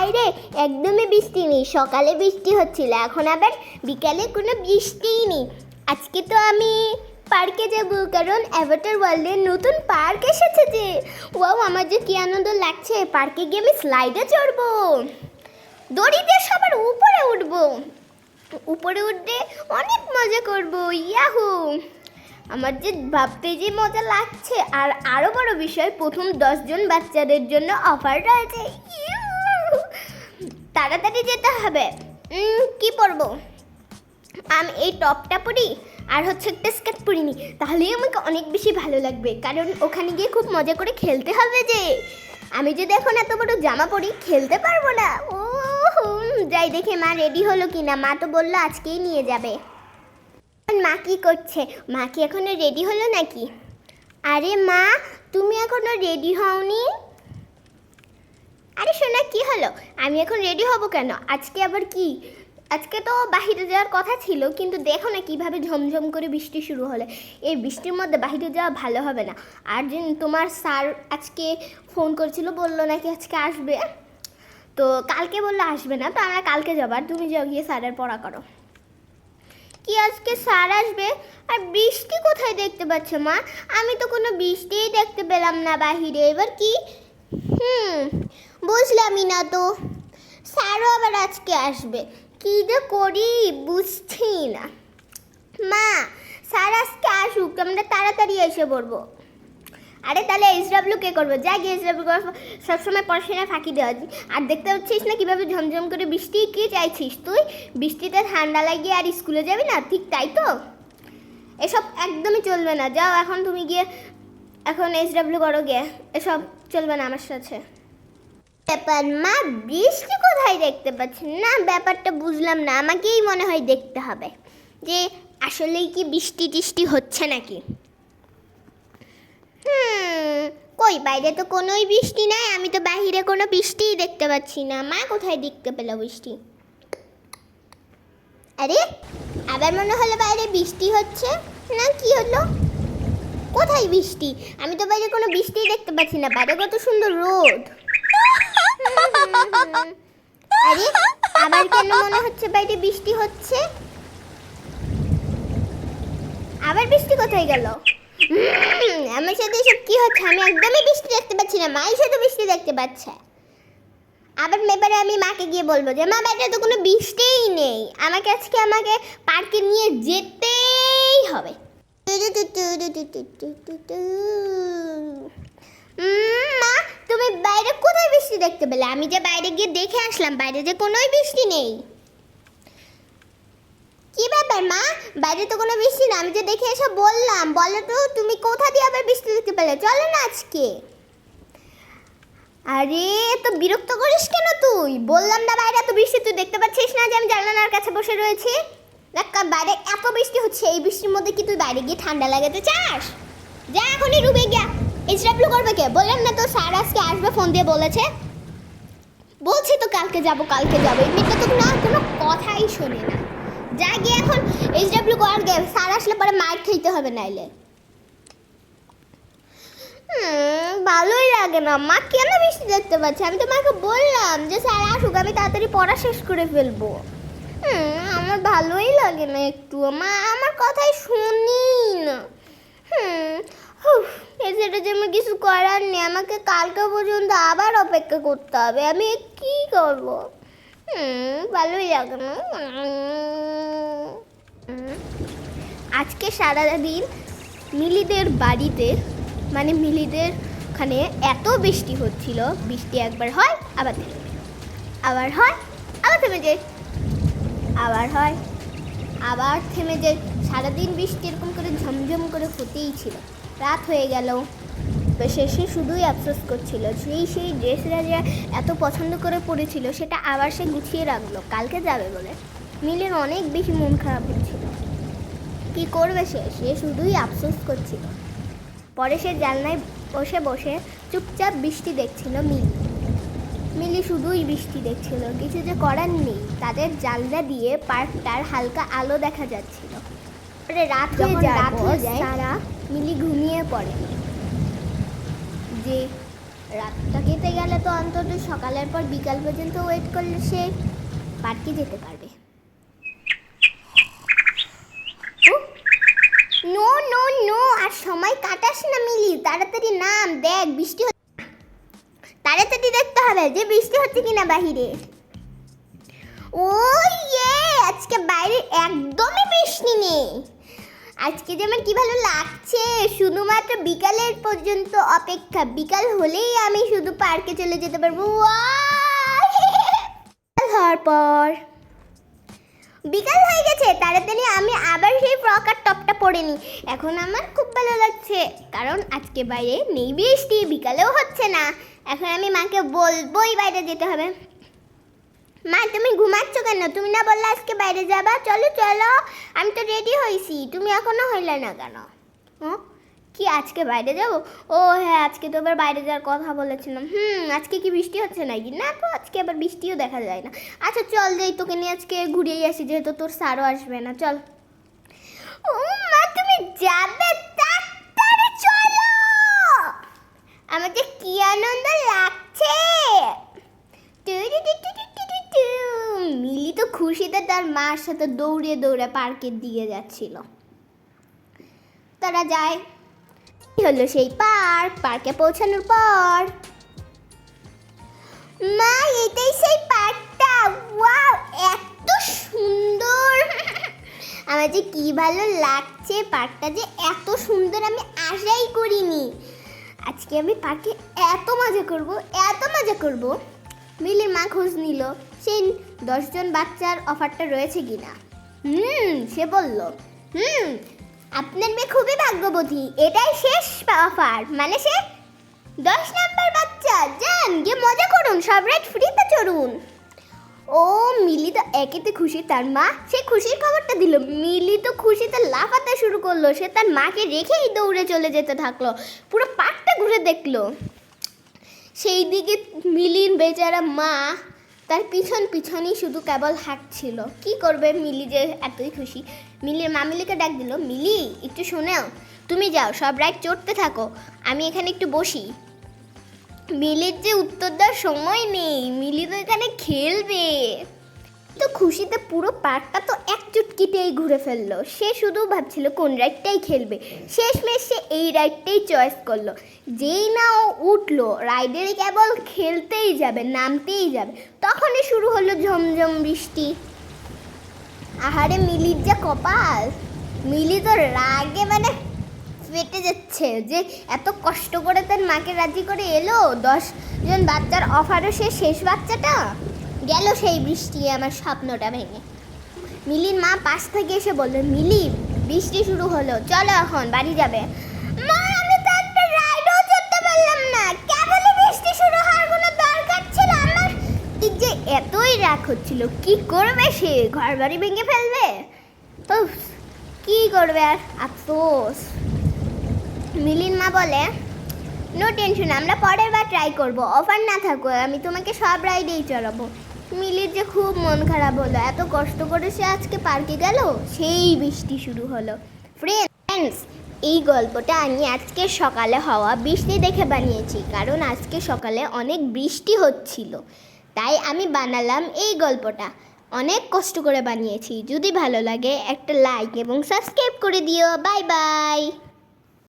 বাইরে একদমই বৃষ্টি নেই। সকালে বৃষ্টি হচ্ছিল, এখন আবার বিকালে কোনো বৃষ্টিই নেই। আজকে তো আমি পার্কে যাব, কারণ অ্যাভাটার ওয়ার্ল্ডের নতুন পার্ক এসেছে যে। ওয়াও, আমার যে কী আনন্দ লাগছে। পার্কে গিয়ে আমি স্লাইডে চড়বো। দড়িতে সবার উপরে উঠবো। উপরে উঠতে অনেক মজা করব। ইয়াহু! আমার যে ভাবতে যে মজা লাগছে। আর আরও বড় বিষয়, প্রথম দশজন বাচ্চাদের জন্য অফার রয়েছে। ইউ! তাড়াতাড়ি যেতে হবে। কি পরবো? আমি, এই টপটা পরি আর হচ্ছে একটা স্কার্ট পরিনি, তাহলেই আমাকে অনেক বেশি ভালো লাগবে। কারণ ওখানে গিয়ে খুব মজা করে খেলতে হবে যে। আমি যদি এখন এত বড় জামা পরি, খেলতে পারব না। ও যাই দেখে মা রেডি হলো কিনা। মা তো বলল আজকেই নিয়ে যাবে। মা কি করছে? মা কি এখনও রেডি হলো নাকি? আরে মা, তুমি এখনও রেডি হওনি? আরে শোনা কি হলো? আমি এখন রেডি হব কেন? আজকে আবার কি? আজকে তো বাহিরে যাওয়ার কথা ছিল, কিন্তু দেখো না কীভাবে ঝমঝম করে বৃষ্টি শুরু হলে। এই বৃষ্টির মধ্যে বাহিরে যাওয়া ভালো হবে না। আর যে তোমার স্যার আজকে ফোন করেছিল, বলল নাকি আজকে আসবে। তো কালকে বলল আসবে না, তো আমরা কালকে যাব। আর তুমি যাও গিয়ে স্যারের পড়া করো। কি আজকে স্যার আসবে? আর বৃষ্টি কোথায় দেখতে পাচ্ছ মা? আমি তো কোনো বৃষ্টিই দেখতে পেলাম না বাহিরে। এবার কি? হুম বুঝলামই না তো। স্যারও আবার আজকে আসবে। কী যে করি বুঝছি না। মা, স্যার আজকে আসুক, আমরা তাড়াতাড়ি এসে পড়ব। আরে তাহলে এইচডাব্লিউ কে করব? যা গিয়ে এইচডাব্লিউ করব। সবসময় পড়াশোনায় ফাঁকি দেওয়া। আর দেখতে পাচ্ছিস না কীভাবে ঝমঝম করে বৃষ্টি, কি চাইছিস তুই? বৃষ্টিতে ঠান্ডা লাগিয়ে আর স্কুলে যাবি না? ঠিক তাই তো? এসব একদমই চলবে না। যাও, এখন তুমি গিয়ে, এখন এইচডাব্লিউ করো গিয়ে। এসব চলবে না আমার সাথে। ব্যাপার। মা, বৃষ্টি কোথায় দেখতে পাচ্ছি না, ব্যাপারটা বুঝলাম না। আমাকেই মনে হয় দেখতে হবে। যে আসলেই কি বৃষ্টি টিষ্টি হচ্ছে নাকি? কই, বাইরে তো কোনোই বৃষ্টি নাই। আমি তো বাইরে কোনো বৃষ্টিই দেখতে পাচ্ছি না। মা, কোথায় দেখতে পেল বৃষ্টি? আরে, আবার মনে হলো বাইরে বৃষ্টি হচ্ছে। না, কি হলো? কোথায় বৃষ্টি? আমি তো বাইরে কোনো বৃষ্টিই দেখতে পাচ্ছি না। বাইরে কত সুন্দর রোদ। আরে আবার কেন মনে হচ্ছে বাইরে বৃষ্টি হচ্ছে আবার বৃষ্টি কোথায় গেল আমার সাথে এসব কি হচ্ছে আমি একদমই বৃষ্টি দেখতে পাচ্ছি না মাই শুধু বৃষ্টি দেখতে পাচ্ছে আবার এবারে আমি মাকে গিয়ে বলব যে মা বাইরে তো কোনো বৃষ্টিই নেই আমাকে আজকে আমাকে পার্কে নিয়ে যেতেই হবে মা তুমি বাইরে কোথায় বৃষ্টি দেখতে পেলে। আমি যে বাইরে গিয়ে দেখে আসলাম, বাইরে যে কোনোই বৃষ্টি নেই। কি ব্যাপার মা? বাইরে তো কোনো বৃষ্টি না আমি যে দেখে এসে বললাম, বলো তো তুমি কোথা দিয়ে আবার বৃষ্টি দেখতে পেলে? চলো না আজকে। আরে তো বিরক্ত করিস কেন তুই? বললাম না বাইরে এত বৃষ্টি, তুই দেখতে পাচ্ছিস না যে আমি জানালার কাছে বসে রয়েছি? দেখ বাইরে এত বৃষ্টি হচ্ছে, এই বৃষ্টির মধ্যে কি তুই বাইরে গিয়ে ঠান্ডা লাগাতে চাস? যা এখনই রুবে গিয়া এইচডাব্লিউ করবে কে? বললাম না তো, স্যার আজকে আসবে, ফোন দিয়ে বলেছে। বলছি তো কালকে যাব কালকে যাব। মেয়েটা তো না কোনো কথাই শোনে না। যা গিয়ে এখন এইচডাব্লিউ করার গে স্যার আসলে পরে মার খেতে হবে নাইলে। ভালোই লাগে না। মা কেন বৃষ্টি দেখতে পাচ্ছে? আমি তো মাকে বললাম যে স্যার আসুক আমি তাড়াতাড়ি পড়া শেষ করে ফেলব। হুম, আমার ভালোই লাগে না একটু মা আমার কথাই শুনি না। হুম এছাড়া যে আমার কিছু করার নেই, আমাকে কালকে পর্যন্ত আবার অপেক্ষা করতে হবে। আমি কি করব? ভালোই লাগে না। আজকে সারাদিন মিলিদের বাড়িতে মানে মিলিদের ওখানে এত বৃষ্টি হচ্ছিল, বৃষ্টি একবার হয়, আবার থেমে আবার হয়, আবার থেমে যায়। আবার হয়, আবার থেমে যায়। সারাদিন বৃষ্টি এরকম করে ঝমঝম করে হতেই ছিল। রাত হয়ে গেল। শেষে শুধুই আফসোস করছিল সেই সেই ড্রেসটা যে এত পছন্দ করে পরেছিল সেটা আবার সে গুছিয়ে রাখল কালকে যাবে বলে। মিলের অনেক বেশি মন খারাপ হচ্ছিল। কি করবে সে? সে শুধুই আফসোস করছিল। পরে সে জানলায় বসে বসে চুপচাপ বৃষ্টি দেখছিল মিলি মিলি শুধুই বৃষ্টি দেখছিল কিছু যে করার নেই। তাদের জানলা দিয়ে পার্কটার হালকা আলো দেখা যাচ্ছিল। রাত হয়ে যায় রাত হয়ে যায়, তারা মিলি ঘুমিয়ে পড়ে। যে রাতটা কেটে গেলে তো অন্তত সকালের পর বিকাল পর্যন্ত ওয়েট করলে সে পার্কে যেতে পারবে। নো নো নো, আর সময় কাটাস না মিলি, তাড়াতাড়ি নাম, দেখ, বৃষ্টি তাড়াতাড়ি দেখতে হবে যে বৃষ্টি হচ্ছে কিনা বাহিরে। ও ইয়ে আজকে বাইরে একদমই বৃষ্টি নেই। আজকে যে আমার কি ভালো লাগছে, শুধুমাত্র বিকালের পর্যন্ত অপেক্ষা। বিকাল হলেই আমি শুধু পার্কে চলে যেতে পারব। হওয়ার পর। বিকাল হয়ে গেছে, তাড়াতাড়ি আমি আবার সেই ফ্রক আর টপটা পরে নিই। এখন আমার খুব ভালো লাগছে, কারণ আজকে বাইরে নেই বৃষ্টি, বিকালেও হচ্ছে না। এখন আমি মাকে বলবোই বাইরে যেতে হবে। মা, তুমি ঘুমাচ্ছ কেন তুমি না বললে আজকে বাইরে যাবা। চলো চলো। আমি তো রেডি হয়েছি তুমি এখনও হইলে না কেন? কি, আজকে বাইরে যাব? ও হ্যাঁ আজকে তো আবার বাইরে যাওয়ার কথা বলেছিলাম। হুম, আজকে কি বৃষ্টি হচ্ছে নাকি? না তো আজকে আবার বৃষ্টিও দেখা যায় না। আচ্ছা চল যাই, তোকে নিয়ে আজকে ঘুরিয়েই আসি, যেহেতু তোর স্যারও আসবে না। চল। ও মা, তুমি যাবে? চলো! কি আনন্দ লাগছে! টু-টু-টু-টু-টু-টু-টু। মিলি তো খুশিতে তার মার সাথে দৌড়ে দৌড়ে পার্কের দিকে যাচ্ছিল। তারা যায় হলো সেই পার্ক? পার্কে পৌঁছানোর পর? মা, এটাই সেই পার্কটা। ওয়াও, এত সুন্দর! আমার যে কি ভালো লাগছে পার্কটা যে এত সুন্দর আমি আশাই করিনি। আজকে আমি পার্কে এত মজা করব, এত মজা করব। মিলির মা খোঁজ নিল, সেই দশজন বাচ্চার অফারটা রয়েছে কিনা। হুম, সে বলল, হুম, আপনার মেয়ে খুবই ভাগ্যবতী, এটাই শেষ অফার মানে সে দশ নাম্বার বাচ্চা, যান, গিয়ে মজা করুন, সব রাইড ফ্রিতে চড়ুন। ও, মিলি তো একেতে খুশি, তার মা সে খুশির খবরটা দিল। মিলি তো খুশিতে লাফাতে শুরু করল, সে তার মাকে রেখেই দৌড়ে চলে যেতে থাকল, পুরো পার্কটা ঘুরে দেখল। সেই দিকে মিলির বেচারা মা তার পিছন পিছনই শুধু কেবল হাঁটছিল। কি করবে মিলি যে এতই খুশি? মিলির মা মিলিকে ডাক দিল, মিলি, একটু শোনেও, তুমি যাও, সব রাইড চড়তে থাকো, আমি এখানে একটু বসি। মিলির যে উত্তর দেওয়ার সময় নেই, মিলি তো এখানে খেলবে। তো খুশিতে পুরো পার্কটা তো এক চুটকিতেই ঘুরে ফেলল। সে শুধু ভাবছিল কোন রাইডটাই খেলবে। শেষমেশ সে এই রাইডটাই চয়েস করল। যেই না ও উঠল রাইডের কেবল খেলতেই যাবে, নামতেই যাবে। তখনই শুরু হলো ঝমঝম বৃষ্টি। আহারে, মিলির যা কপাল! মিলি তো রাগে মানে ফেটে যাচ্ছে যে এত কষ্ট করে তার মাকে রাজি করে এলো? দশ জন বাচ্চার অফারও সে শেষ বাচ্চাটা? গেল সেই বৃষ্টি আমার স্বপ্নটা ভেঙে। মিলির মা পাশ থেকে এসে বলল, মিলি, বৃষ্টি শুরু হলো, চলো এখন, বাড়ি যাবে। মা, আমি তো একটা রাইডও চড়তে পারলাম না। কেবলই বৃষ্টি শুরু হওয়ার কোনো দরকার ছিল আমার? যে এতই রাগ হচ্ছিল, কি করবে সে? ঘর বাড়ি ভেঙে ফেলবে? তো কি করবে আর? আফসোস। মিলিন মা বলে নো টেনশন আমরা পরের বার ট্রাই করব। অফার না থাকো আমি তোমাকে সব রাইডেই চড়াবো। মিলির যে খুব মন খারাপ হলো, এত কষ্ট করে সে আজকে পার্কে গেল, সেই বৃষ্টি শুরু হলো। ফ্রেন্ডস এই গল্পটা আমি আজকে সকালে হওয়া বৃষ্টি দেখে বানিয়েছি, কারণ আজকে সকালে অনেক বৃষ্টি হচ্ছিল। তাই আমি বানালাম এই গল্পটা। অনেক কষ্ট করে বানিয়েছি। যদি ভালো লাগে, একটা লাইক এবং সাবস্ক্রাইব করে দিও। Bye bye